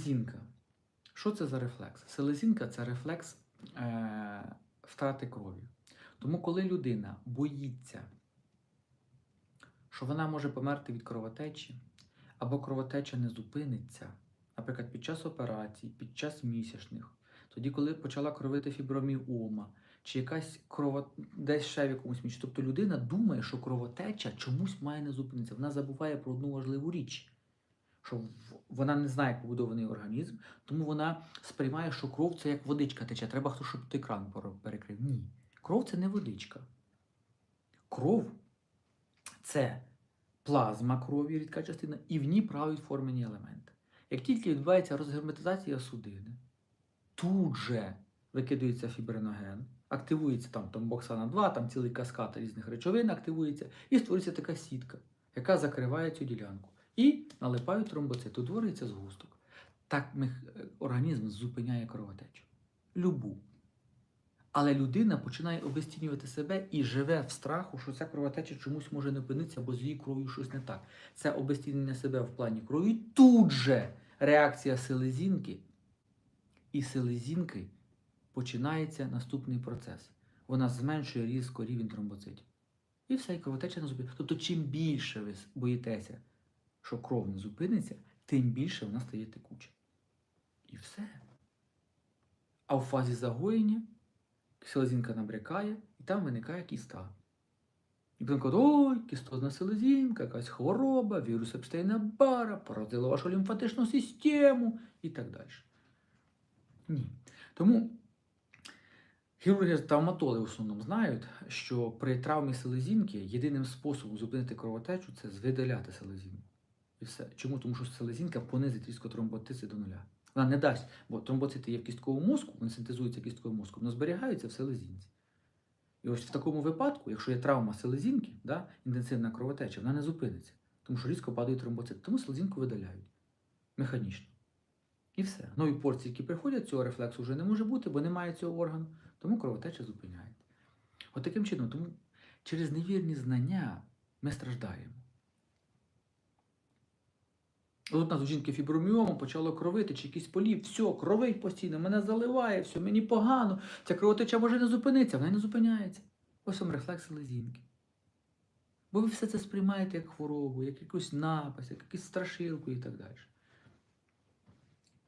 Селезінка. Що це за рефлекс? Селезінка це рефлекс е, втрати крові. Тому, коли людина боїться, що вона може померти від кровотечі, або кровотеча не зупиниться, наприклад, під час операцій, під час місячних, тоді, коли почала кровити фіброміома, чи якась крова десь ще в якомусь місці. Тобто людина думає, що кровотеча чомусь має не зупинитися. Вона забуває про одну важливу річ, що вона не знає, як побудований організм, тому вона сприймає, що кров це як водичка тече. Треба хтось, щоб той кран перекрив. Ні. Кров це не водичка. Кров це плазма крові, рідка частина, і в ній править формені елементи. Як тільки відбувається розгерметизація судини, тут же викидується фібриноген, активується там, там боксана 2, там цілий каскад різних речовин активується, і створюється така сітка, яка закриває цю ділянку. І налипають тромбоцити, утворюється згусток. Так е, організм зупиняє кровотечу. Любу. Але людина починає обезцінювати себе і живе в страху, що ця кровотеча чомусь може не опинитися, бо з її кров'ю щось не так. Це обезцінення себе в плані крові. Тут же реакція селезінки, і селезінки починається наступний процес. Вона зменшує різко рівень тромбоцитів. І все, і кровотеча не зупиниться. Тобто, чим більше ви боїтеся, що кров не зупиниться, тим більше вона стає текуча. І все. А в фазі загоєння селезінка набрякає, і там виникає кіста. І потім кажуть, ой, кістозна селезінка, якась хвороба, вірус Епстейна бара, поразила вашу лімфатичну систему і так далі. Ні. Тому хірурги травматологи в основному знають, що при травмі селезінки єдиним способом зупинити кровотечу це звидаляти селезінку. І все. Чому? Тому що селезінка понизить різко тромботици до нуля. Вона не дасть, бо тромбоцити є в кістковому мозку, вони синтезуються кістковим мозком, але зберігаються в селезінці. І ось в такому випадку, якщо є травма селезінки, да, інтенсивна кровотеча, вона не зупиниться, тому що різко падають тромбоцити. Тому селезінку видаляють механічно. І все. Нові порції, які приходять, цього рефлексу вже не може бути, бо немає цього органу, тому кровотеча зупиняється. От таким чином, тому через невірні знання ми страждаємо. От у нас у жінки фіброміома почало кровити, чи якийсь полів, все, кровить постійно, мене заливає, все, мені погано, ця кровотеча може не зупинитися, вона не зупиняється. Ось вам рефлекс селезінки. Бо ви все це сприймаєте як хворобу, як якусь напасть, як якусь страшилку і так далі.